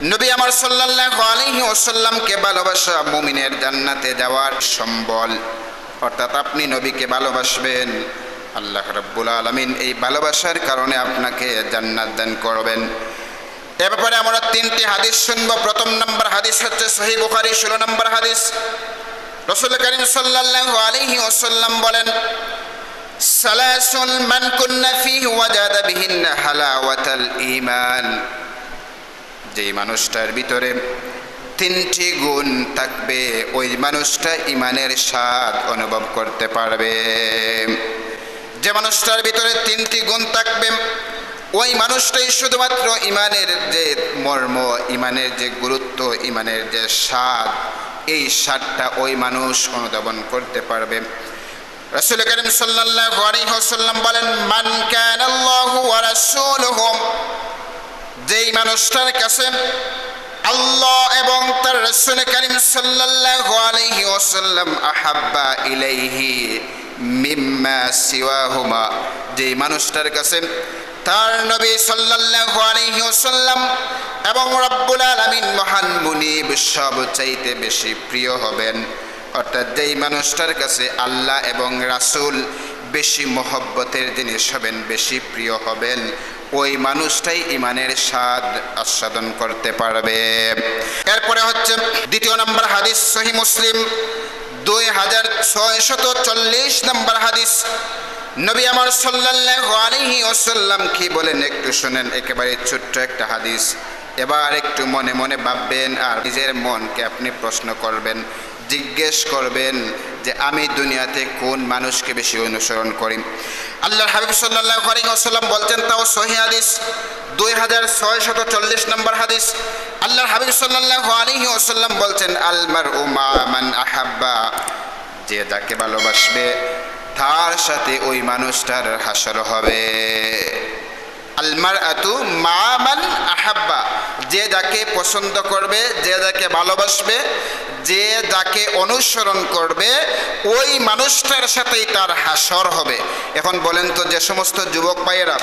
নবী আমার সাল্লাল্লাহু আলাইহি ওয়াসাল্লামকে ভালোবাসা মুমিনের জান্নাতে যাওয়ার সম্বল। অর্থাৎ আপনি নবীকে ভালোবাসবেন, আল্লাহ রাব্বুল আলামিন এই ভালোবাসার কারণে আপনাকে জান্নাত দান করবেন। এ ব্যাপারে আমরা তিনটি হাদিস শুনব। প্রথম নম্বর হাদিস হচ্ছে সহি বুখারী, ষোলো নম্বর হাদিস। রসুল করিম সাল্লাল্লাহু আলাইহি ওয়াসাল্লাম বলেন, সালাসুল মান কুন্না ফিহি ওয়াজাদা বিহিন্না হালাওয়াতাল ঈমান। যেই মানুষটার ভিতরে তিনটি গুণ থাকবে, ওই মানুষটা ইমানের স্বাদ অনুভব করতে পারবে। যে মানুষটার ভিতরে তিনটি গুণ থাকবে, ওই মানুষটাই শুধুমাত্র ইমানের যে মর্ম, ইমানের যে গুরুত্ব, ইমানের যে স্বাদ, এই স্বাদটা ওই মানুষ অনুধাবন করতে পারবে। রাসূল করিম সাল্লাল্লাহু আলাইহি বলেন, মান কানা আল্লাহু ওয়া রাসূলুহু যেই মানুষটার কাছে আল্লাহ এবং তার রসুল করিম সাল্লাল্লাহু আলাইহি ওয়াসাল্লাম আহাব্বা ইলাইহি মিম্মা সিওয়াহুমা, যেই মানুষটার কাছে তার নবী সাল্লাল্লাহু আলাইহি ওয়াসাল্লাম এবং রব্বুল আলামিন মহান মুনিব সব চাইতে বেশি প্রিয় হবেন। অর্থাৎ যেই মানুষটার কাছে আল্লাহ এবং রাসূল বেশি মহব্বতের জিনিস হবেন, বেশি প্রিয় হবেন। ওই মানুষটাই ইমানের স্বাদ আস্বাদন করতে পারবে। এরপরে হচ্ছে দ্বিতীয় নম্বর হাদিস, সহি মুসলিম, দুই হাজার ছয়শত চল্লিশ নম্বর হাদিস। নবী আমার সাল্লাল্লাহু আলাইহি ওয়াসাল্লাম কি বলেন? একটু শুনেন, একেবারে ছোট্ট একটা হাদিস। এবার একটু মনে মনে ভাববেন আর নিজের মনকে আপনি প্রশ্ন করবেন জিজ্ঞেস করবেন যে আমি দুনিয়াতে কোন মানুষকে বেশি অনুসরণ করি? আল্লাহর হাবিব সাল্লাল্লাহু আলাইহি বলছেন, তাও সহি হাদিস। দুই হাজার ছয় ছয়শত চল্লিশ নম্বর হাদিস। আল্লাহর হাবিব সাল্লাল্লাহু আলাইহি ওয়াসাল্লাম বলছেন আলমার উমা মান আহাব্বা। যে যাকে ভালোবাসবে, তার সাথে ওই মানুষটার হাসর হবে। আলমার আতু মান আহাব্বা। যে যাকে পছন্দ করবে, যে যাকে ভালোবাসবে, যে যাকে অনুসরণ করবে, ওই মানুষটার সাথেই তার হাসর হবে। এখন বলেন তো যে সমস্ত যুবক ভাইয়েরা,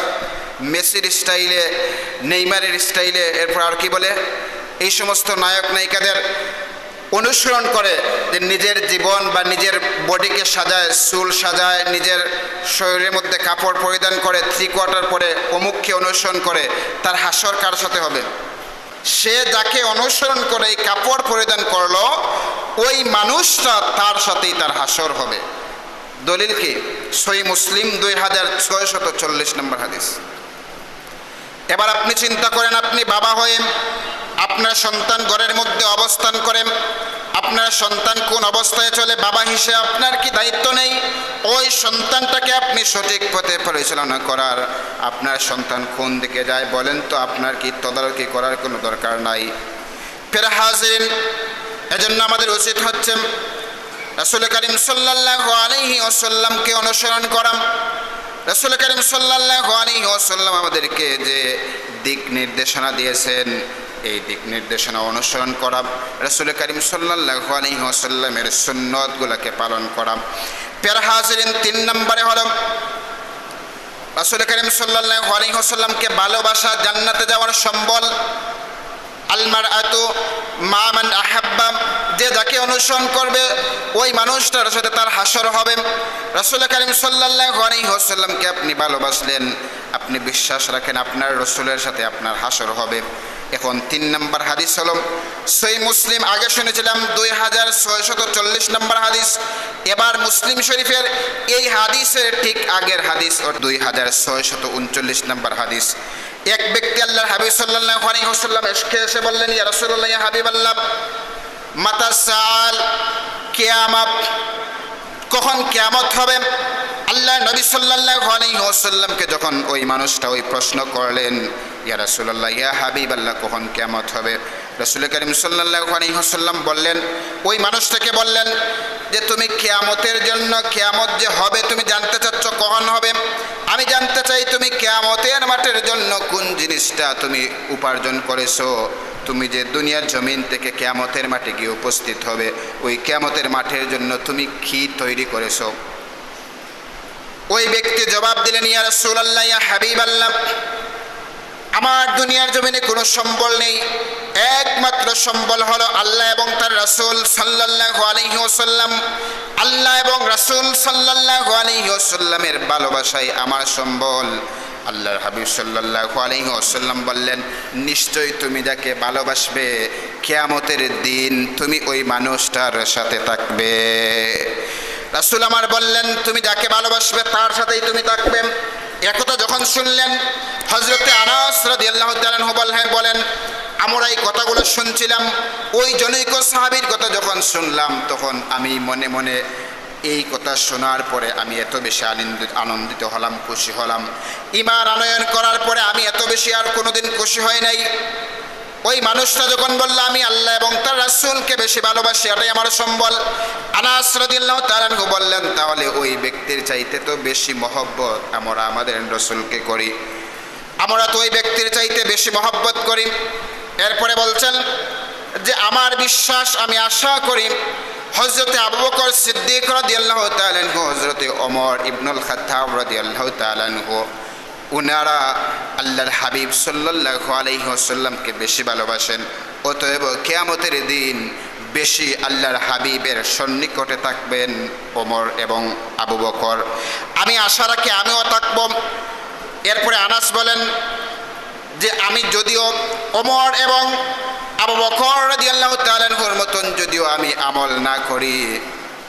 মেসির স্টাইলে, নেইমারের স্টাইলে, এরপর আর কি বলে? এই সমস্ত নায়ক নায়িকাদের অনুসরণ করে যে নিজের জীবন বা নিজের বডিকে সাজায়, চুল সাজায়, নিজের শরীরের মধ্যে কাপড় পরিধান করে থ্রি কোয়ার্টার পরে অমুককে অনুসরণ করে, তার হাসর কার সাথে হবে? সে যাকে অনুসরণ করে এই কাপড় পরিধান করল, ওই মানুষটা তার সাথেই তার হাসর হবে। দলিল কি? সই মুসলিম দুই হাজার ছয়শত চল্লিশ নম্বর হাদিস। এবার আপনি চিন্তা করেন, আপনি বাবা হয়ে আপনার সন্তান ঘরের মধ্যে অবস্থান করেন। আপনার সন্তান কোন অবস্থায় চলে, বাবা হিসেবে আপনার কি দায়িত্ব নেই? ওই সন্তানটাকে আপনি সঠিক পথে পরিচালনা করার আপনার সন্তান কোন দিকে যায় বলেন তো, আপনার কি তদারকি করার কোনো দরকার নাই। ফের হাজির এজন্য আমাদের উচিত হচ্ছে রাসুল করিম সাল্লাল্লাহু আলাইহি ওয়াসাল্লামকে অনুসরণ করাম রাসুল করিম সাল্লাল্লাহু আলাইহি ওয়াসাল্লাম আমাদেরকে যে দিক নির্দেশনা দিয়েছেন এই দিক নির্দেশনা অনুসরণ করা। রসুল করিম সাল্লাল্লাহু আলাইহি ওয়াসাল্লামের সুন্নতগুলোকে পালন করা। পের হাজিরিন তিন নম্বরে হলো, রসুল করিম সাল্লাল্লাহু আলাইহি ওয়াসাল্লামকে ভালোবাসা, জান্নাতে যাওয়ার সম্বল। আলমার আতু মামান আহাব্বা, যে যাকে অনুসরণ করবে, ওই মানুষটার সাথে তার হাসর হবে। রসুল করিম সাল্লাল্লাহু আলাইহি ওয়াসাল্লামকে আপনি ভালোবাসলেন, আপনি বিশ্বাস রাখেন আপনার রসুলের সাথে আপনার হাসর হবে। এখন তিন নম্বর হাদিস হল সই মুসলিম আগে শুনেছিলাম দুই হাজার ছয়শত চল্লিশ নম্বর হাদিস। এবার মুসলিম শরীফের এই হাদিসের ঠিক আগের হাদিস ও দুই হাজার ছয়শত উনচল্লিশ নম্বর হাদিস। এক ব্যক্তি আল্লাহর হাবিব সাল্লাহ আলাইহি এসকে এসে বললেন, ইয়া রাসূলুল্লাহ হাবিব আল্লাহ মাতা সাল কিয়ামত, কখন কেয়ামত হবে? আল্লাহ, নবী সাল্লাল্লাহু আলাইহি ওয়াসাল্লামকে যখন ওই মানুষটা ওই প্রশ্ন করলেন, ইয়া রাসূলুল্লাহ, ইয়া হাবিব আল্লাহ কখন কিয়ামত হবে? রাসূল করিম ওয়াসাল্লাম বললেন, ওই মানুষটাকে বললেন যে, তুমি কিয়ামতের জন্য, কিয়ামত যে হবে, তুমি জানতে চাচ্ছ কখন হবে? আমি জানতে চাই তুমি কিয়ামতের মাঠের জন্য কোন জিনিসটা তুমি উপার্জন করেছ? তুমি যে দুনিয়ার জমিন থেকে কেয়ামতের মাঠে গিয়ে উপস্থিত হবে, ওই কেয়ামতের মাঠের জন্য তুমি কি তৈরি করেছ? ওই ব্যক্তি জবাব দিলেন, ইয়া রাসূলুল্লাহ, ইয়া হাবিব আল্লাহ আমার দুনিয়ার জমিনে কোনো সম্বল নেই। একমাত্র সম্বল হলো আল্লাহ এবং তার রাসূল সাল্লাল্লাহু আলাইহি ওয়াসাল্লাম। আল্লাহ এবং রাসূল সাল্লাল্লাহু আলাইহি ওয়াসাল্লামের ভালোবাসাই আমার সম্বল। আল্লাহর হাবিব সাল্লাল্লাহু আলাইহি ওয়াসাল্লাম বললেন, নিশ্চয়ই তুমি যাকে ভালোবাসবে, কিয়ামতের দিন তুমি ওই মানুষটার সাথে থাকবে। রাসূল আমার বললেন, তুমি যাকে ভালোবাসবে, তার সাথেই তুমি থাকবে। একথা যখন শুনলেন হজরতে আনাস রাদিয়াল্লাহু তাআলা বললেন, বলেন, আমরা এই কথাগুলো শুনছিলাম, ওই জনৈক সাহাবীর কথা যখন শুনলাম, তখন আমি মনে মনে এই কথা শোনার পরে আমি এত বেশি আনন্দিত আনন্দিত হলাম, খুশি হলাম। ইমান আনয়ন করার পরে আমি এত বেশি আর কোনোদিন খুশি হয় নাই। ওই মানুষটা যখন বলল, আমি আল্লাহ এবং তার রাসূলকে বেশি ভালোবাসি, এটাই আমার সম্বল। আনাস রাদিয়াল্লাহু তাআলা বললেন, তাহলে ওই ব্যক্তির চাইতে তো বেশি মহব্বত আমরা আমাদের রসুলকে করি। আমরা তো ওই ব্যক্তির চাইতে বেশি মহব্বত করি। এরপরে বলছেন যে, আমার বিশ্বাস, আমি আশা করি হজরতে আবু বকর সিদ্দিক রাদিয়াল্লাহু তাআলা আনহু হজরতে অমর ইবনুল খাত্তাব রাদিয়াল্লাহু তাআলা আনহু উনারা আল্লাহর হাবিব সাল্লাল্লাহু আলাইহি ওয়াসাল্লামকে বেশি ভালোবাসেন। অতএব কেয়ামতের দিন বেশি আল্লাহর হাবিবের সন্নিকটে থাকবেন ওমর এবং আবু বকর। আমি আশা রাখি আমিও থাকব। এরপরে আনাস বলেন যে আমি যদিও ওমর এবং আবু বকর রাদিয়াল্লাহু তাআলার মতন যদিও আমি আমল না করি,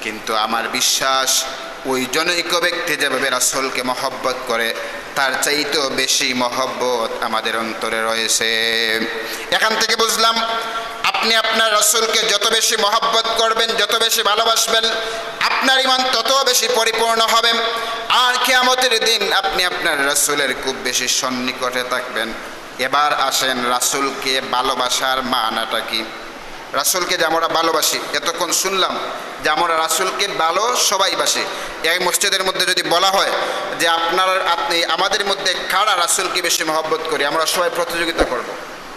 কিন্তু আমার বিশ্বাস ওই জনৈক ব্যক্তি যেভাবে রাসূলকে মহব্বত করে তার চাইতেও বেশি মহব্বত আমাদের অন্তরে রয়েছে। এখান থেকে বুঝলাম, আপনি আপনার রসুলকে যত বেশি মহব্বত করবেন, যত বেশি ভালোবাসবেন, আপনার ইমান তত বেশি পরিপূর্ণ হবে। আর কেয়ামতের দিন আপনি আপনার রসুলের খুব বেশি সন্নিকটে থাকবেন। এবার আসেন রাসুলকে ভালোবাসার মানাটা কি? রাসুলকে যে আমরা ভালোবাসি, এতক্ষণ শুনলাম যে আমরা রাসুলকে ভালো সবাই বাসি। এই মসজিদের মধ্যে যদি বলা হয় যে আপনার, আপনি, আমাদের মধ্যে কারা রাসুলকে বেশি মহব্বত করি, আমরা সবাই প্রতিযোগিতা করব।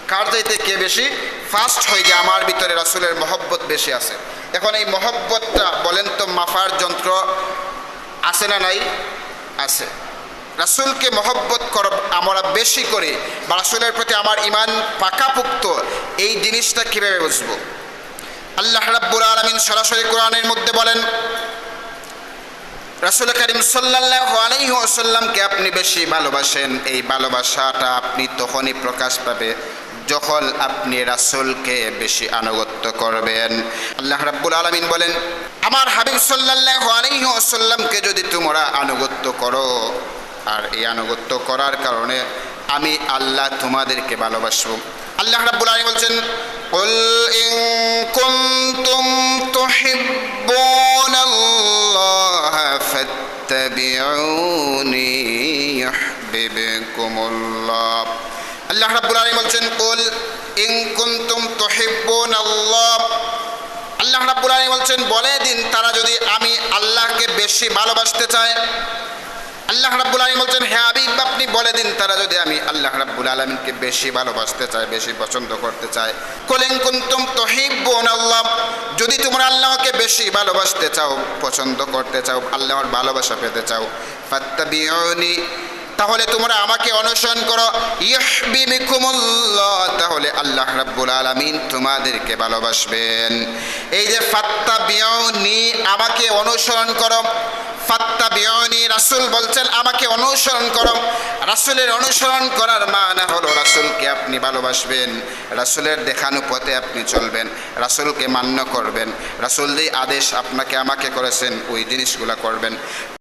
কার চাইতে কে বেশি? ফার্স্ট হয় যে আমার ভিতরে রাসুলের মহব্বত বেশি আছে। এখন এই মহব্বতটা বলেন তো মাফার যন্ত্র আছে না নাই? আছে। রাসুলকে মহব্বত কর, আমরা বেশি করে। বা রাসুলের প্রতি আমার ইমান পাকাপুক্ত, এই জিনিসটা কীভাবে বুঝব? আল্লাহ রাব্বুল আলমিন সরাসরি কোরআনের মধ্যে বলেন, রাসুল করিম সাল্লাল্লাহু আলাইহি ওয়াসাল্লামকে আপনি বেশি ভালোবাসেন। এই ভালোবাসাটা আপনি তখনই প্রকাশ পাবে যখন আপনি রাসুলকে বেশি আনুগত্য করবেন। আল্লাহ রাব্বুল আলমিন বলেন, আমার হাবিব সাল্লাল্লাহু আলাইহি ওয়াসাল্লামকে যদি তোমরা আনুগত্য করো আর এই আনুগত্য করার কারণে আমি আল্লাহ তোমাদেরকে ভালোবাসবো আল্লাহ রাব্বুল আলামিন বলছেন قل إن كنتم تحبون الله فاتبعوني يحببكم الله আল্লাহ রাব্বুল আলামিন বলছেন কুল ইন কুনতুম তুহিব্বুন আল্লাহ আল্লাহ রাব্বুল আলামিন বলছেন বলে দিন তারা যদি আমি আল্লাহকে বেশি ভালোবাসতে চায় আল্লাহ রাব্বুল আলমী বলছেন হ্যাঁ আবিব আপনি বলে দিন, তারা যদি আমি আল্লাহ রাব্বুল আলমিনকে বেশি ভালোবাসতে চাই বেশি পছন্দ করতে চায়। কুলিন কুন্তুম তুহিব্বুন আল্লাহ, যদি তোমরা আল্লাহকে বেশি ভালোবাসতে চাও, পছন্দ করতে চাও, আল্লাহর ভালোবাসা পেতে চাও, ফাত্তাবিউনি তাহলে তোমরা আমাকে অনুসরণ করো। ইহবিবিকুমুল্লাহ তাহলে আল্লাহ রাব্বুল আলামিন তোমাদেরকে ভালোবাসবেন। এই যে ফাত্তা বিয়নি আমাকে অনুসরণ করো। ফাত্তা বিয়নি রাসূল বলছেন, আমাকে অনুসরণ করো। রাসূলের অনুসরণ করার মানে হলো রাসুলকে আপনি ভালোবাসবেন। রাসূলের দেখানো পথে আপনি চলবেন। রাসূলকে মান্য করবেন। রাসূল যেই আদেশ আপনাকে, আমাকে করেছেন, ওই জিনিসগুলো করবেন।